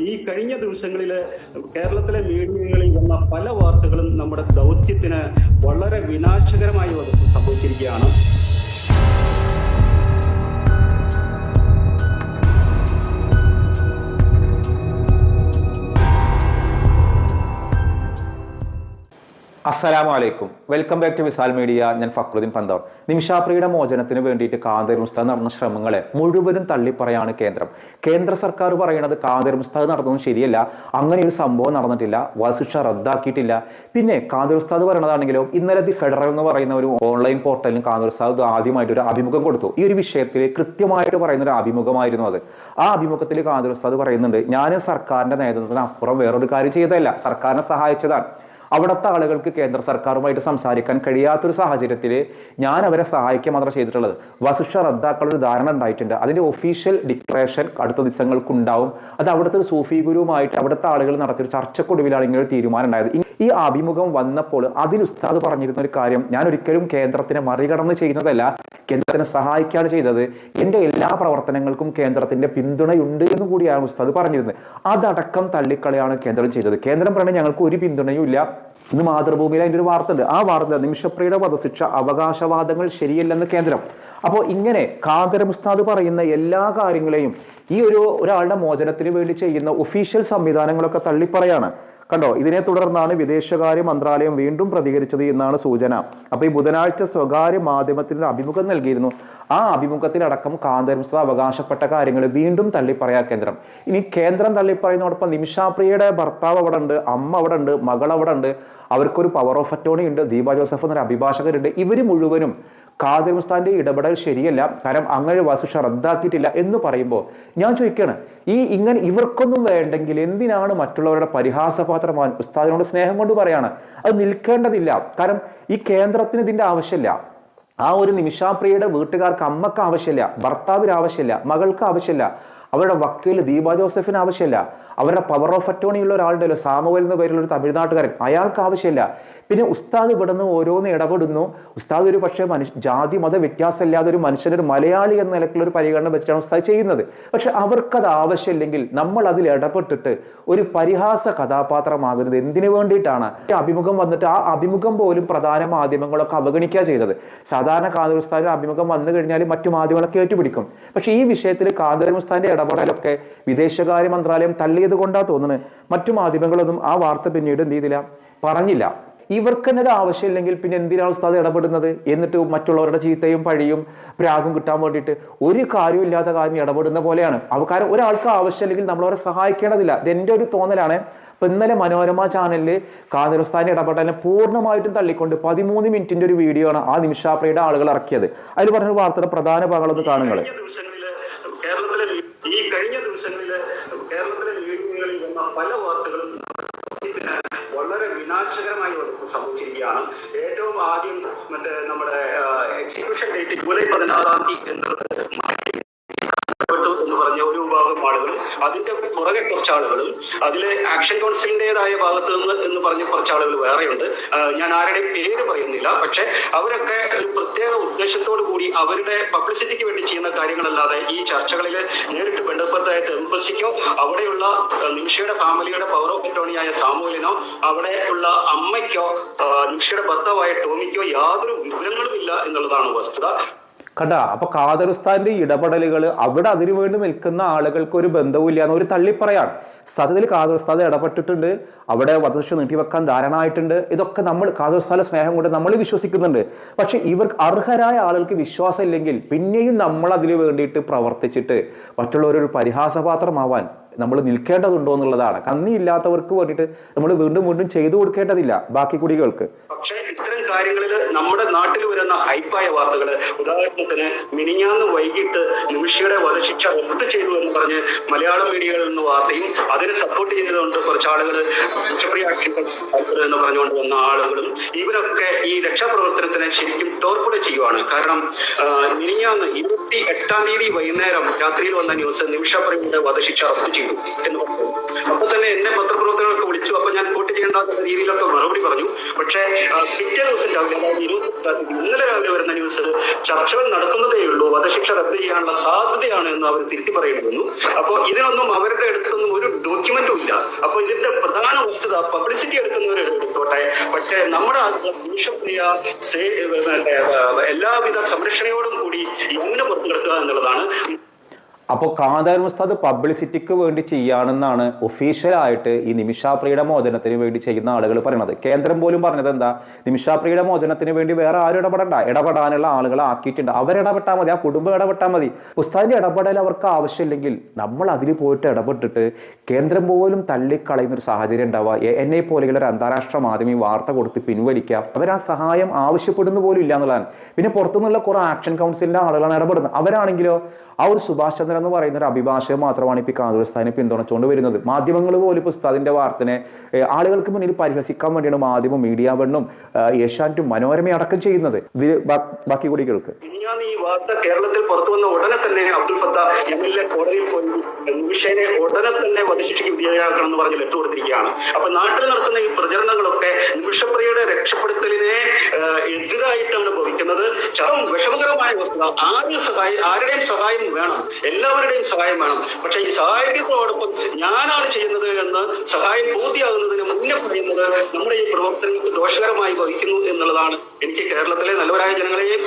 ഈ കഴിഞ്ഞ ദിവസങ്ങളിൽ കേരളത്തിലെ മീഡിയകളിൽ വന്ന പല വാർത്തകളും നമ്മുടെ ദൗത്യത്തിന് വളരെ വിനാശകരമായി സംഭവിച്ചിരിക്കുകയാണ്. അസ്സലാമു അലൈക്കും welcome back to Visal media ഞാൻ ഫക്രുദ്ദീൻ പന്തോർ നിമിഷാപ്രിയുടെ മോചനത്തിന് വേണ്ടിയിട്ട് കാന്തർ മുസ്താദ് നടന്ന ശ്രമങ്ങളെ മുഴുവനും തള്ളിപ്പറയാണ് കേന്ദ്രം. കേന്ദ്ര സർക്കാർ പറയുന്നത് കാന്തർ മുസ്താദ് നടന്നതും ശരിയല്ല. അങ്ങനെ ഒരു സംഭവം നടന്നിട്ടില്ല. വധശിക്ഷ റദ്ദാക്കിയിട്ടില്ല. പിന്നെ കാന്തർ ഉസ്താദ് പറയണതാണെങ്കിലും ഇന്നലെ ദി ഫെഡറൽ എന്ന് പറയുന്ന ഒരു ഓൺലൈൻ പോർട്ടലിന് കാന്തർ ഉസ്താദ് ആദ്യമായിട്ട് ഒരു അഭിമുഖം കൊടുത്തു. ഈ ഒരു വിഷയത്തിൽ കൃത്യമായിട്ട് പറയുന്ന ഒരു അഭിമുഖമായിരുന്നു അത്. ആ അഭിമുഖത്തിൽ കാന്തർ ഉസ്താദ് പറയുന്നുണ്ട് ഞാൻ സർക്കാരിന്റെ നേതൃത്വത്തിന് അപ്പുറം വേറൊരു കാര്യം ചെയ്തതല്ല. സർക്കാരിനെ സഹായിച്ചതാണ്. അവിടുത്തെ ആളുകൾക്ക് കേന്ദ്ര സർക്കാരുമായിട്ട് സംസാരിക്കാൻ കഴിയാത്തൊരു സാഹചര്യത്തിൽ ഞാൻ അവരെ സഹായിക്കുക മാത്രം ചെയ്തിട്ടുള്ളത്. വസുഷ റദ്ദാക്കളൊരു ധാരണ ഉണ്ടായിട്ടുണ്ട്. അതിന്റെ ഒഫീഷ്യൽ ഡിക്ലറേഷൻ അടുത്ത ദിവസങ്ങൾക്ക് ഉണ്ടാവും അത് അവിടുത്തെ ഒരു സൂഫി ഗുരുവുമായിട്ട് അവിടുത്തെ ആളുകൾ നടത്തിയൊരു ചർച്ചക്കൊടുവിലാണ് ഇങ്ങനെ ഒരു തീരുമാനം ഉണ്ടായത്. ഈ അഭിമുഖം വന്നപ്പോൾ അതിൽ ഉസ്താദ് പറഞ്ഞിരുന്ന ഒരു കാര്യം ഞാൻ ഒരിക്കലും കേന്ദ്രത്തിനെ മറികടന്ന് ചെയ്യുന്നതല്ല. കേന്ദ്രത്തിനെ സഹായിക്കുകയാണ് ചെയ്തത്. എന്റെ എല്ലാ പ്രവർത്തനങ്ങൾക്കും കേന്ദ്രത്തിന്റെ പിന്തുണയുണ്ട് എന്ന് കൂടിയാണ് ഉസ്താദ് പറഞ്ഞിരുന്നത്. അതടക്കം തള്ളിക്കളയാണ് കേന്ദ്രം ചെയ്തത്. കേന്ദ്രം പറയുന്നത് ഞങ്ങൾക്ക് ഒരു പിന്തുണയും ഇല്ല ഇന്ന് മാതൃഭൂമിയിൽ അതിന്റെ ഒരു വാർത്ത ഉണ്ട് ആ വാർത്ത നിമിഷപ്രിയുടെ വധശിക്ഷ അവകാശവാദങ്ങൾ ശരിയല്ലെന്ന് കേന്ദ്രം. അപ്പോൾ ഇങ്ങനെ കാന്തരം ഉസ്താദ് പറയുന്ന എല്ലാ കാര്യങ്ങളെയും ഈ ഒരു ഒരാളുടെ മോചനത്തിന് വേണ്ടി ചെയ്യുന്ന ഒഫീഷ്യൽ സംവിധാനങ്ങളൊക്കെ തള്ളിപ്പറയാണ്. കണ്ടോ? ഇതിനെ തുടർന്നാണ് വിദേശകാര്യ മന്ത്രാലയം വീണ്ടും പ്രതികരിച്ചത് എന്നാണ് സൂചന. അപ്പൊ ഈ ബുധനാഴ്ച സ്വകാര്യ മാധ്യമത്തിൽ അഭിമുഖം നൽകിയിരുന്നു. ആ അഭിമുഖത്തിലടക്കം കാന്തരംസ്ഥ അവകാശപ്പെട്ട കാര്യങ്ങൾ വീണ്ടും തള്ളിപ്പറയാ കേന്ദ്രം. ഇനി കേന്ദ്രം തള്ളിപ്പറയുന്നതോടൊപ്പം നിമിഷാപ്രിയയുടെ ഭർത്താവ് അവിടെ ഉണ്ട് അമ്മ അവിടെ ഉണ്ട് മകൾ അവിടെ ഉണ്ട് അവർക്കൊരു പവർ ഓഫ് അറ്റോണി ഉണ്ട് ദീപ ജോസഫ് എന്നൊരു അഭിഭാഷകരുണ്ട്. ഇവർ മുഴുവനും ഖാദിർ മുസ്താന്റെ ഇടപെടൽ ശരിയല്ല. കാരണം അങ്ങനെ വസുഷ റദ്ദാക്കിയിട്ടില്ല എന്ന് പറയുമ്പോൾ ഞാൻ ചോദിക്കുകയാണ് ഈ ഇങ്ങനെ ഇവർക്കൊന്നും വേണ്ടെങ്കിൽ എന്തിനാണ് മറ്റുള്ളവരുടെ പരിഹാസപാത്രമാൻ ഉസ്താദിനോട് സ്നേഹം കൊണ്ട് പറയാണ്? അത് നിൽക്കേണ്ടതില്ല. കാരണം ഈ കേന്ദ്രത്തിന് ഇതിന്റെ ആവശ്യമില്ല. ആ ഒരു നിമിഷാപ്രിയയുടെ വീട്ടുകാർക്ക് അമ്മയ്ക്ക് ആവശ്യമില്ല ഭർത്താവിന് ആവശ്യമില്ല മകൾക്ക് ആവശ്യമില്ല. അവരുടെ വക്കീൽ ദീപ ജോസഫിന് ആവശ്യമില്ല. അവരുടെ പവർ ഓഫ് അറ്റോണി ഉള്ള ഒരാളുടെ സാമുവൽ എന്ന പേരുള്ള ഒരു തമിഴ്നാട്ടുകാരൻ. അയാൾക്ക് ആവശ്യമില്ല. പിന്നെ ഉസ്താദ് ഇവിടുന്ന് ഓരോന്ന് ഇടപെടുന്നു. ഉസ്താദ് ഒരു പക്ഷേ മനുഷ്യ ജാതി മത വ്യത്യാസമില്ലാതെ ഒരു മനുഷ്യനൊരു മലയാളി എന്ന നിലക്കുള്ള ഒരു പരിഗണന വെച്ചിട്ടാണ് ഉസ്താദ് ചെയ്യുന്നത്. പക്ഷെ അവർക്കത് ആവശ്യമില്ലെങ്കിൽ നമ്മൾ അതിൽ ഇടപെട്ടിട്ട് ഒരു പരിഹാസ കഥാപാത്രമാകുന്നത് എന്തിനു വേണ്ടിയിട്ടാണ്? അഭിമുഖം വന്നിട്ട് ആ അഭിമുഖം പോലും പ്രധാന മാധ്യമങ്ങളൊക്കെ അവഗണിക്കുക ചെയ്തത്. സാധാരണ കാതൽ ഉസ്താദിന്റെ അഭിമുഖം വന്നു കഴിഞ്ഞാൽ മറ്റു മാധ്യമങ്ങളൊക്കെ ഏറ്റുപിടിക്കും. പക്ഷേ ഈ വിഷയത്തിൽ കാതൽ ഉസ്താദിന്റെ ഇടപെടലൊക്കെ വിദേശകാര്യ മന്ത്രാലയം തള്ളിയത് കൊണ്ടാ തോന്നുന്നത് മറ്റു മാധ്യമങ്ങളൊന്നും ആ വാർത്ത പിന്നീട് എന്ത് ചെയ്തില്ല? പറഞ്ഞില്ല. ഇവർക്ക് തന്നെ ആവശ്യമില്ലെങ്കിൽ പിന്നെ എന്തിനാണ് ഉസ്താദ് ഇടപെടുന്നത്? എന്നിട്ട് മറ്റുള്ളവരുടെ ചീത്തയും പഴിയും പ്രാഗും കിട്ടാൻ വേണ്ടിയിട്ട് ഒരു കാര്യമില്ലാത്ത കാര്യം ഇടപെടുന്ന പോലെയാണ്. അവ കാരണം ഒരാൾക്ക് ആവശ്യമില്ലെങ്കിൽ നമ്മളവരെ സഹായിക്കേണ്ടതില്ല. ഇത് എന്റെ ഒരു തോന്നലാണ്. ഇപ്പം ഇന്നലെ മനോരമ ചാനലിൽ കാതിർസ്ഥാന്റെ ഇടപെടലിനെ പൂർണമായിട്ടും തള്ളിക്കൊണ്ട് പതിമൂന്ന് മിനിറ്റിന്റെ ഒരു വീഡിയോ ആണ് ആ നിമിഷാപ്രയുടെ ആളുകൾ ഇറക്കിയത്. അതിൽ പറഞ്ഞ വാർത്തയുടെ പ്രധാന ഭാഗങ്ങളൊന്ന് കാണുന്നത് കഴിഞ്ഞ ദിവസങ്ങളിൽ കേരളത്തിലെ മീഡിയകളിൽ വന്ന പല വാർത്തകളും വളരെ വിനാശകരമായി സംഭവിച്ചിരിക്കുകയാണ് ഏറ്റവും ആദ്യം മറ്റേ നമ്മുടെ എക്സിക്യൂഷൻ ഡേറ്റ് ജൂലൈ പതിനാറാം തീയതി എന്നുള്ളത് എന്ന് പറഞ്ഞ ആളുകൾ അതിന്റെ പുറകെ കുറച്ച് ആളുകളും അതിലെ ആക്ഷൻ കൗൺസിലിന്റേതായ ഭാഗത്ത് നിന്ന് എന്ന് പറഞ്ഞ കുറച്ച് ആളുകൾ വേറെയുണ്ട് ഞാൻ ആരുടെയും പേര് പറയുന്നില്ല. പക്ഷെ അവരൊക്കെ ഒരു പ്രത്യേക ഉദ്ദേശത്തോടു കൂടി അവരുടെ പബ്ലിസിറ്റിക്ക് വേണ്ടി ചെയ്യുന്ന കാര്യങ്ങളല്ലാതെ ഈ ചർച്ചകളിൽ നേരിട്ട് ബന്ധപ്പെട്ടതായിട്ട് എംബസിക്കോ അവിടെയുള്ള നിമിഷയുടെ ഫാമിലിയുടെ പവർ ഓഫ് അറ്റോണിയായ സാമൂലിനോ ഉള്ള അമ്മയ്ക്കോ നിമിഷയുടെ ഭർത്താവായ ടോമിക്കോ യാതൊരു വിവരങ്ങളും ഇല്ല എന്നുള്ളതാണ് വസ്തുത. കണ്ട അപ്പൊ ഖാദറിസ്ഥാന്റെ ഇടപെടലുകൾ അവിടെ അതിനു വേണ്ടി നിൽക്കുന്ന ആളുകൾക്ക് ഒരു ബന്ധവുമില്ല എന്ന് ഒരു തള്ളിപ്പറയാണ്. സത്യത്തിൽ ഖാദറിസ്ഥാൻ ഇടപെട്ടിട്ടുണ്ട് അവിടെ വധശിക്ഷ നീട്ടിവെക്കാൻ ധാരണയായിട്ടുണ്ട്. ഇതൊക്കെ നമ്മൾ ഖാദറിസ്ഥാന്റെ സ്നേഹം കൊണ്ട് നമ്മൾ വിശ്വസിക്കുന്നുണ്ട്. പക്ഷെ ഇവർക്ക് അർഹരായ ആളുകൾക്ക് വിശ്വാസം ഇല്ലെങ്കിൽ പിന്നെയും നമ്മൾ അതിനു വേണ്ടിയിട്ട് പ്രവർത്തിച്ചിട്ട് മറ്റുള്ളവരൊരു പരിഹാസപാത്രമാവാൻ നമ്മൾ നിൽക്കേണ്ടതുണ്ടോ എന്നുള്ളതാണ്. കന്നി ഇല്ലാത്തവർക്ക് വേണ്ടിയിട്ട് നമ്മൾ വീണ്ടും വീണ്ടും ചെയ്തു കൊടുക്കേണ്ടതില്ല ബാക്കി കുടികൾക്ക്. പക്ഷേ ഇത്തരം കാര്യങ്ങളിൽ നമ്മുടെ നാട്ടിൽ വരുന്ന ഹൈപ്പായ വാർത്തകൾ ഉദാഹരണത്തിന് മിനിഞ്ഞാന്ന് വൈകിട്ട് നിമിഷയുടെ വധശിക്ഷ ഒത്തു ചെയ്തു എന്ന് പറഞ്ഞ് മലയാള മീഡിയകളിൽ നിന്ന് വാർത്തയും അതിനെ സപ്പോർട്ട് ചെയ്തുകൊണ്ട് കുറച്ച് ആളുകൾ എന്ന് പറഞ്ഞുകൊണ്ട് വന്ന ആളുകളും ഇവരൊക്കെ ഈ രക്ഷാപ്രവർത്തനത്തിനെ ശരിക്കും ടോർപ്പിഡ് ചെയ്യുവാണ്. കാരണം മിനിഞ്ഞാന്ന് ഇരുപത്തി എട്ടാം തീയതി വൈകുന്നേരം രാത്രിയിൽ വന്ന ന്യൂസ് നിമിഷപ്രിയുടെ വധശിക്ഷ റദ്ദ് ചെയ്തു. എന്ന് പറഞ്ഞു. അപ്പൊ തന്നെ എന്നെ പത്രപ്രവർത്തകരൊക്കെ വിളിച്ചു. അപ്പൊ ഞാൻ വോട്ട് ചെയ്യേണ്ട രീതിയിലൊക്കെ മറുപടി പറഞ്ഞു. പക്ഷേ പിറ്റേ ദിവസം രാവിലെ ഇന്നലെ രാവിലെ വരുന്ന ന്യൂസ് ചർച്ചകൾ നടക്കുന്നതേ ഉള്ളൂ. വധശിക്ഷ റദ്ദ് ചെയ്യാനുള്ള സാധ്യതയാണ് എന്ന് അവർ തിരുത്തി പറയുന്നു അപ്പോൾ ഇതിനൊന്നും അവരുടെ അടുത്തൊന്നും ഒരു ഡോക്യുമെന്റും ഇല്ല. അപ്പൊ ഇതിന്റെ പ്രധാന വസ്തുത പബ്ലിസിറ്റി എടുക്കുന്നവർ എടുത്തോട്ടെ പക്ഷേ നമ്മുടെ മറ്റേ, എല്ലാവിധ സംരക്ഷണയോടും കൂടി എങ്ങനെ പുറത്തു കിടക്കുക എന്നുള്ളതാണ്. അപ്പോൾ കാന്താർ മുസ്താദ് പബ്ലിസിറ്റിക്ക് വേണ്ടി ചെയ്യാണെന്നാണ് ഒഫീഷ്യലായിട്ട് ഈ നിമിഷാപ്രിയുടെ മോചനത്തിന് വേണ്ടി ചെയ്യുന്ന ആളുകൾ പറയുന്നത് കേന്ദ്രം പോലും പറഞ്ഞത് എന്താ? നിമിഷാപ്രിയുടെ മോചനത്തിന് വേണ്ടി വേറെ ആരും ഇടപെടണ്ട. ഇടപെടാനുള്ള ആളുകളെ ആക്കിയിട്ടുണ്ട്. അവരിടപെട്ടാൽ മതി. ആ കുടുംബം ഇടപെട്ടാൽ മതി. ഉസ്താദിന്റെ ഇടപെടൽ അവർക്ക് ആവശ്യമില്ലെങ്കിൽ നമ്മൾ അതിൽ പോയിട്ട് ഇടപെട്ടിട്ട് കേന്ദ്രം പോലും തള്ളിക്കളയുന്ന ഒരു സാഹചര്യം ഉണ്ടാവുക. എന്നെ പോലെയുള്ള ഒരു അന്താരാഷ്ട്ര മാധ്യമം വാർത്ത കൊടുത്ത് പിൻവലിക്കുക. അവർ ആ സഹായം ആവശ്യപ്പെടുന്നു പോലും ഇല്ല എന്നുള്ളതാണ്. പിന്നെ പുറത്തുനിന്നുള്ള കുറേ ആക്ഷൻ കൗൺസിലിന്റെ ആളുകളാണ് ഇടപെടുന്നത്. അവരാണെങ്കിലോ ആ ഒരു സുഭാഷ് ചന്ദ്രൻ എന്ന് പറയുന്ന ഒരു അഭിഭാഷകൻ മാത്രമാണ് ഇപ്പോൾ കാന്തസ്ഥാനെ പിന്തുണച്ചുകൊണ്ട് വരുന്നത്. മാധ്യമങ്ങൾ പോലും ഇപ്പോൾ വാർത്തനെ ആളുകൾക്ക് മുന്നിൽ പരിഹസിക്കാൻ വേണ്ടിയാണ് മാധ്യമം മീഡിയ വണ്ണും ഏഷ്യാനെറ്റും മനോരമ അടക്കം ചെയ്യുന്നത്. ഇതിൽ ബാക്കി കൂടി കേൾക്ക്. ഈ വാർത്ത കേരളത്തിൽ പുറത്തു ഉടനെ തന്നെ അബ്ദുൽ ഫത്ത എം കോടതിയിൽ പോയി നിമിഷേനെ ഉടനെ തന്നെ വധശിക്ഷയ്ക്ക് വിധേയരാക്കണം എന്ന് പറഞ്ഞ് ലെറ്റർ കൊടുത്തിരിക്കുകയാണ്. അപ്പൊ നാട്ടിൽ നടക്കുന്ന ഈ പ്രചരണങ്ങളൊക്കെ നിമിഷപ്രിയയുടെ രക്ഷപ്പെടുത്തലിനെ എതിരായിട്ടാണ് ഭവിക്കുന്നത്. ചരം വിഷമകരമായ വസ്തുത ആരും സഹായം ആരുടെയും സഹായം വേണം. എല്ലാവരുടെയും സഹായം വേണം. പക്ഷെ ഈ സഹായത്തോടൊപ്പം ഞാനാണ് ചെയ്യുന്നത് എന്ന് സഹായം പൂർത്തിയാകുന്നതിന് മുന്നേ പറയുന്നത് നമ്മുടെ ഈ പ്രവർത്തനങ്ങൾക്ക് ദോഷകരമായി ഭവിക്കുന്നു എന്നുള്ളതാണ്. എനിക്ക് കേരളത്തിലെ നല്ലവരായ ജനങ്ങളെയും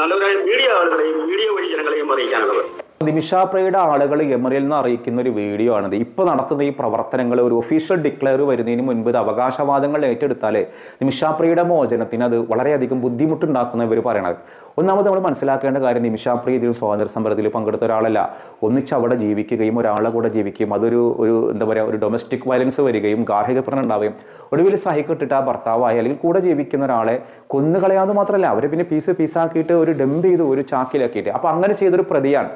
നല്ലവരായ മീഡിയ ആളുകളെയും മീഡിയ വഴി ജനങ്ങളെയും അറിയിക്കാനുള്ളത്. നിമിഷാപ്രയുടെ ആളുകൾ എമറിൽ നിന്ന് അറിയിക്കുന്ന ഒരു വീഡിയോ ആണിത്. ഇപ്പോൾ നടത്തുന്ന ഈ പ്രവർത്തനങ്ങൾ ഒരു ഒഫീഷ്യൽ ഡിക്ലെയർ വരുന്നതിന് മുൻപ് ഇത് അവകാശവാദങ്ങൾ ഏറ്റെടുത്താലേ നിമിഷാപ്രിയുടെ മോചനത്തിന് അത് വളരെയധികം ബുദ്ധിമുട്ടുണ്ടാക്കുന്ന ഇവർ പറയണത്. ഒന്നാമത് നമ്മൾ മനസ്സിലാക്കേണ്ട കാര്യം നിമിഷാപ്രിയ ഇതിൽ സ്വാതന്ത്ര്യ സമരത്തിൽ പങ്കെടുത്ത ഒരാളല്ല. ഒന്നിച്ച് അവിടെ ജീവിക്കുകയും ഒരാളെ കൂടെ ജീവിക്കുകയും അതൊരു ഒരു എന്താ പറയുക ഒരു ഡൊമസ്റ്റിക് വയലൻസ് വരികയും ഗാർഹിക പ്രശ്നം ഉണ്ടാവുകയും ഒടുവിൽ സഹിക്കിട്ടിട്ട് ആ ഭർത്താവായി അല്ലെങ്കിൽ കൂടെ ജീവിക്കുന്ന ഒരാളെ കൊന്നുകളയാന്ന് മാത്രമല്ല അവർ പിന്നെ പീസ് പീസാക്കിയിട്ട് ഒരു ഡംപ് ചെയ്ത് ഒരു ചാക്കിലാക്കിയിട്ട്. അപ്പൊ അങ്ങനെ ചെയ്തൊരു പ്രതിയാണ്.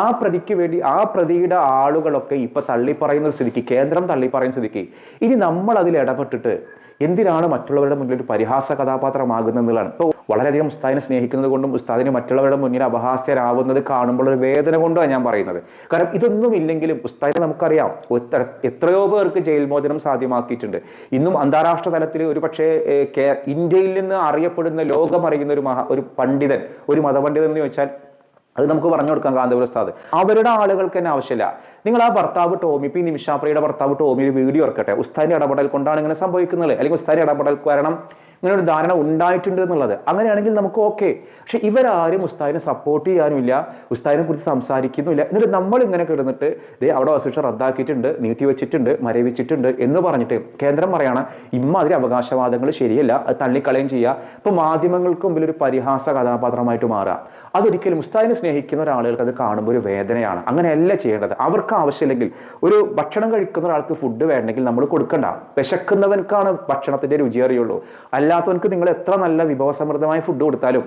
ആ പ്രതിക്ക് വേണ്ടി ആ പ്രതിയുടെ ആളുകളൊക്കെ ഇപ്പൊ തള്ളിപ്പറയുന്ന ഒരു സ്ഥിതിക്ക് കേന്ദ്രം തള്ളിപ്പറയുന്ന സ്ഥിതിക്ക് ഇനി നമ്മൾ അതിൽ ഇടപെട്ടിട്ട് എന്തിനാണ് മറ്റുള്ളവരുടെ മുന്നിൽ ഒരു പരിഹാസ കഥാപാത്രമാകുന്നത് ഇപ്പൊ വളരെയധികം ഉസ്താദിനെ സ്നേഹിക്കുന്നത് കൊണ്ടും ഉസ്താദിന് മറ്റുള്ളവരുടെ മുന്നിൽ അപഹാസ്യരാവുന്നത് കാണുമ്പോൾ ഒരു വേദന കൊണ്ടാണ് ഞാൻ പറയുന്നത്. കാരണം ഇതൊന്നും ഇല്ലെങ്കിലും ഉസ്താദിനെ നമുക്കറിയാം എത്രയോ പേർക്ക് ജയിൽ മോചനം സാധ്യമാക്കിയിട്ടുണ്ട്. ഇന്നും അന്താരാഷ്ട്ര തലത്തിൽ ഒരു പക്ഷേ ഇന്ത്യയിൽ നിന്ന് അറിയപ്പെടുന്ന ലോകം അറിയുന്ന ഒരു മഹാ ഒരു പണ്ഡിതൻ ഒരു മതപണ്ഡിതൻ എന്ന് ചോദിച്ചാൽ അത് നമുക്ക് പറഞ്ഞു കൊടുക്കാം കാന്തപുര ഉസ്താദ്. അവരുടെ ആളുകൾക്ക് തന്നെ ആവശ്യമില്ല. നിങ്ങൾ ആ ഭർത്താവ് ടോമി പി നിമിഷാപ്രിയുടെ ഭർത്താവ് ടോമി ഒരു വീഡിയോ ഇറക്കട്ടെ. ഉസ്താദിന്റെ ഇടപെടൽ കൊണ്ടാണ് ഇങ്ങനെ സംഭവിക്കുന്നത്. അല്ലെങ്കിൽ ഉസ്താദിന്റെ ഇടപെടൽ കാരണം ഇങ്ങനെ ഒരു ധാരണ ഉണ്ടായിട്ടുണ്ട് എന്നുള്ളത്. അങ്ങനെയാണെങ്കിൽ നമുക്ക് ഓക്കെ പക്ഷെ ഇവരാരും ഉസ്താദിനെ സപ്പോർട്ട് ചെയ്യാനുമില്ല ഉസ്താദിനെ കുറിച്ച് സംസാരിക്കുന്നുമില്ല. എന്നിട്ട് നമ്മൾ ഇങ്ങനെ കിടന്നിട്ട് ദേ അവിടെ വസിഷ റദ്ദാക്കിയിട്ടുണ്ട് നീട്ടി വെച്ചിട്ടുണ്ട് മരവിച്ചിട്ടുണ്ട് എന്ന് പറഞ്ഞിട്ട് കേന്ദ്രം പറയാണ് ഇമ്മാതിരി അവകാശവാദങ്ങൾ ശരിയല്ല അത് തള്ളിക്കളയും ചെയ്യുക ഇപ്പോൾ മാധ്യമങ്ങൾക്ക് മുമ്പിൽ ഒരു പരിഹാസ കഥാപാത്രമായിട്ട് മാറുക അതൊരിക്കലും ഉസ്താദിനെ സ്നേഹിക്കുന്ന ഒരാളുകൾക്ക് അത് കാണുമ്പോൾ ഒരു വേദനയാണ്. അങ്ങനെയല്ല ചെയ്യേണ്ടത്. അവർക്ക് ആവശ്യമില്ലെങ്കിൽ ഒരു ഭക്ഷണം കഴിക്കുന്ന ഒരാൾക്ക് ഫുഡ് വേണ്ടെങ്കിൽ നമ്മൾ കൊടുക്കണ്ട. വിശക്കുന്നവൻക്കാണ് ഭക്ഷണത്തിന്റെ രുചി അറിയുള്ളൂ. അല്ലാത്തവൻക്ക് നിങ്ങൾ എത്ര നല്ല വിഭവസമൃദ്ധമായ ഫുഡ് കൊടുത്താലും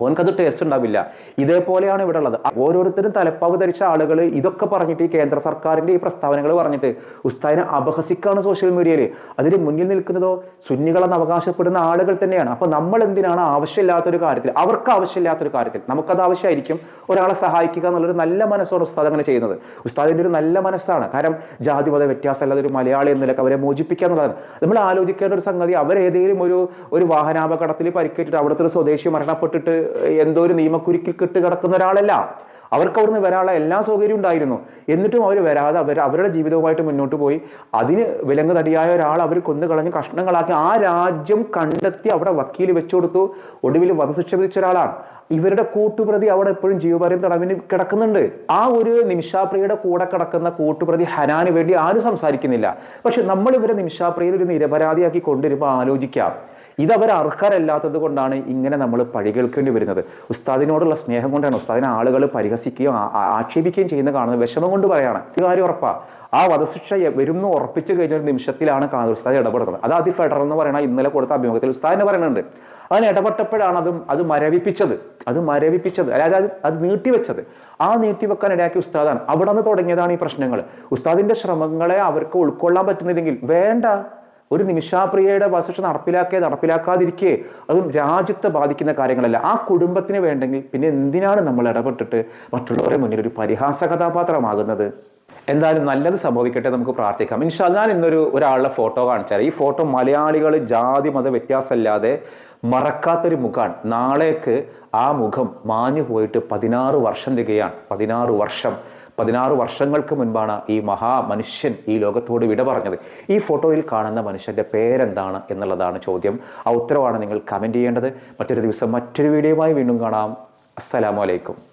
ഓനക്കത് ടേസ്റ്റ് ഉണ്ടാവില്ല. ഇതേപോലെയാണ് ഇവിടെ ഉള്ളത്. ഓരോരുത്തരും തലപ്പാവ് ധരിച്ച ആളുകൾ ഇതൊക്കെ പറഞ്ഞിട്ട് ഈ കേന്ദ്ര സർക്കാരിന്റെ ഈ പ്രസ്താവനകൾ പറഞ്ഞിട്ട് ഉസ്താദിനെ അപഹസിക്കാണ് സോഷ്യൽ മീഡിയയിൽ അതിന് മുന്നിൽ നിൽക്കുന്നതോ സുന്നികളെന്ന് അവകാശപ്പെടുന്ന ആളുകൾ തന്നെയാണ്. അപ്പോൾ നമ്മൾ എന്തിനാണ് ആവശ്യമില്ലാത്തൊരു കാര്യത്തിൽ അവർക്ക് ആവശ്യമില്ലാത്തൊരു കാര്യത്തിൽ നമുക്കത് ആവശ്യമായിരിക്കും. ഒരാളെ സഹായിക്കുക എന്നുള്ളൊരു നല്ല മനസ്സോട് ഉസ്താദ് അങ്ങനെ ചെയ്യുന്നത്. ഉസ്താദിന്റെ ഒരു നല്ല മനസ്സാണ്. കാരണം ജാതി മത വ്യത്യാസമല്ലാതെ ഒരു മലയാളി എന്ന നിലയ്ക്ക് അവരെ മോചിപ്പിക്കുക എന്നുള്ളതാണ്. നമ്മൾ ആലോചിക്കേണ്ട ഒരു സംഗതി അവരേതെങ്കിലും ഒരു ഒരു വാഹനാപകടത്തിൽ പരിക്കേറ്റിട്ട് അവിടുത്തെ ഒരു സ്വദേശി മരണപ്പെട്ടിട്ട് എന്തോ ഒരു നിയമക്കുരുക്കിൽ കിട്ട് കിടക്കുന്ന ഒരാളല്ല. അവർക്ക് അവിടുന്ന് വരാനുള്ള എല്ലാ സൗകര്യവും ഉണ്ടായിരുന്നു. എന്നിട്ടും അവർ വരാതെ അവർ അവരുടെ ജീവിതവുമായിട്ട് മുന്നോട്ട് പോയി. അതിന് വിലങ്ങ് തടിയായ ഒരാൾ അവർ കൊന്നുകളഞ്ഞ് കഷ്ണങ്ങളാക്കി ആ രാജ്യം കണ്ടെത്തി അവിടെ വക്കീൽ വെച്ചു കൊടുത്തു. ഒടുവിൽ വധശിക്ഷ വിധിച്ച ഒരാളാണ്. ഇവരുടെ കൂട്ടുപ്രതി അവിടെ എപ്പോഴും ജീവപര്യം തടവിന് കിടക്കുന്നുണ്ട്. ആ ഒരു നിമിഷാപ്രിയയുടെ കൂടെ കിടക്കുന്ന കൂട്ടുപ്രതി ഹനാന് വേണ്ടി ആരും സംസാരിക്കുന്നില്ല. പക്ഷെ നമ്മൾ ഇവരെ നിമിഷാപ്രിയയിൽ ഒരു നിരപരാധിയാക്കി കൊണ്ടുവരുമ്പോൾ ആലോചിക്കാം. ഇത് അവർ അർഹരല്ലാത്തത് കൊണ്ടാണ് ഇങ്ങനെ നമ്മൾ പഴി കേൾക്കേണ്ടി വരുന്നത്. ഉസ്താദിനോടുള്ള സ്നേഹം കൊണ്ടാണ് ഉസ്താദിനെ ആളുകൾ പരിഹസിക്കുകയും ആക്ഷേപിക്കുകയും ചെയ്യുന്ന കാണുന്നത് വിഷമം കൊണ്ട് പറയാണ്. കാര്യം ഉറപ്പാ. ആ വധശിക്ഷ വരുന്നു ഉറപ്പിച്ചു കഴിഞ്ഞ ഒരു നിമിഷത്തിലാണ് ഉസ്താദ് ഇടപെടുന്നത്. അത് അതി ഫെഡറൽ എന്ന് പറയുന്ന ഇന്നലെ കൊടുത്ത അഭിമുഖത്തിൽ ഉസ്താദിനെ പറയുന്നുണ്ട്. അതിന് ഇടപെട്ടപ്പോഴാണ് അതും അത് മരവിപ്പിച്ചത്. അത് മരവിപ്പിച്ചത്. അതായത് അത് അത് നീട്ടിവെച്ചത്. ആ നീട്ടിവെക്കാൻ ഇടയാക്കിയ ഉസ്താദാണ്. അവിടെ നിന്ന് തുടങ്ങിയതാണ് ഈ പ്രശ്നങ്ങൾ ഉസ്താദിന്റെ ശ്രമങ്ങളെ അവർക്ക് ഉൾക്കൊള്ളാൻ പറ്റുന്നില്ലെങ്കിൽ വേണ്ട. ഒരു നിമിഷാപ്രിയയുടെ വസിഷ നടപ്പിലാക്കിയ നടപ്പിലാക്കാതിരിക്കേ അതും രാജ്യത്തെ ബാധിക്കുന്ന കാര്യങ്ങളല്ല. ആ കുടുംബത്തിന് വേണ്ടെങ്കിൽ പിന്നെ എന്തിനാണ് നമ്മൾ ഇടപെട്ടിട്ട് മറ്റുള്ളവരെ മുന്നിൽ ഒരു പരിഹാസ കഥാപാത്രമാകുന്നത്? എന്തായാലും നല്ലത് സംഭവിക്കട്ടെ നമുക്ക് പ്രാർത്ഥിക്കാം. ഇൻഷാ ഞാൻ ഇന്നൊരു ഒരാളുടെ ഫോട്ടോ കാണിച്ചാൽ ഈ ഫോട്ടോ മലയാളികൾ ജാതി മത വ്യത്യാസമല്ലാതെ മറക്കാത്തൊരു മുഖമാണ് നാളേക്ക് ആ മുഖം മാഞ്ഞു പോയിട്ട് പതിനാറ് വർഷം തികയാണ്. പതിനാറ് വർഷം. പതിനാറ് വർഷങ്ങൾക്ക് മുൻപാണ് ഈ മഹാ മനുഷ്യൻ ഈ ലോകത്തോട് വിട പറഞ്ഞത്. ഈ ഫോട്ടോയിൽ കാണുന്ന മനുഷ്യന്റെ പേരെന്താണ് എന്നുള്ളതാണ് ചോദ്യം. ആ ഉത്തരവാണ് നിങ്ങൾ കമന്റ് ചെയ്യേണ്ടത്. മറ്റൊരു ദിവസം മറ്റൊരു വീഡിയോയുമായി വീണ്ടും കാണാം. അസ്സലാമു അലൈക്കും.